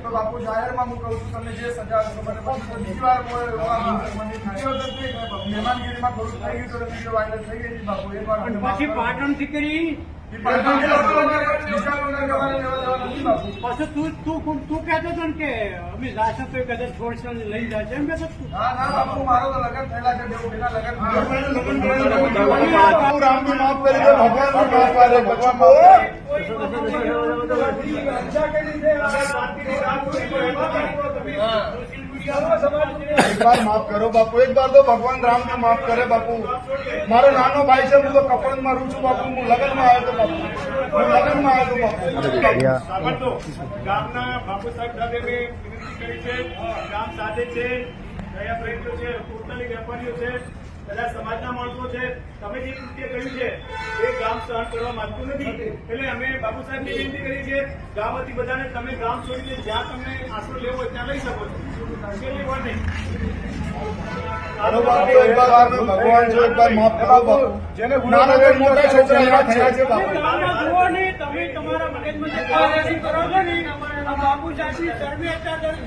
તો બાપુ જાહેરમાં હું કહું છું તમને જે સજા બીજી વાર મહેમાનગીરીમાં થોડું થઈ ગયું તો વાયરલ થઈ ગઈ બાપુ એ પછી પાટણથી કરી પછી તું તું તું કહેતો હતો ને કે અમે જાશે તો કદાચ છોડશે લઈ જશે એમ કહેતો તું. ના ના બાપુ મારો તો લગન થયેલા છે દેવું એના લગન બાપુ રામને માફ કરી દે ભગવાન માફ કરે ભગવાન માફ એક વાર માફ કરો બાપુ, એક વાર તો ભગવાન રામને માફ કરે બાપુ. મારો નાનો ભાઈ છે, હું તો કપડ મારું છું બાપુ, હું લગ્નમાં આવ્યો બાપુ. હું લગ્નમાં આવ્યો તો બાપુ. ગામના બાપુ સાહેબ સાથે મેં છે, ગામ સાથે છે, કયા પ્રયત્નો છે ટોટલી વેપારીઓ છે, બધા સમાજના માણસો છે. તમે જે કૃત્ય કર્યું છે એ ગામ સહન કરવા માંગતું નથી. એટલે અમે બાપુ સાહેબને વિનંતી કરી છે ગામ હતી બધાને તમે ગામ છોડીને જ્યાં તમને આશરો લેવો હોય ત્યાં લઈ શકો છો. ભગવાન છો એક બાર માફ કરો. જેને નાના મોટા છોકરા થયા છે બાપુ. તમે તમારા મગજમાં કરો છો ને? બાપુ સાહેબની શરમે અત્યારે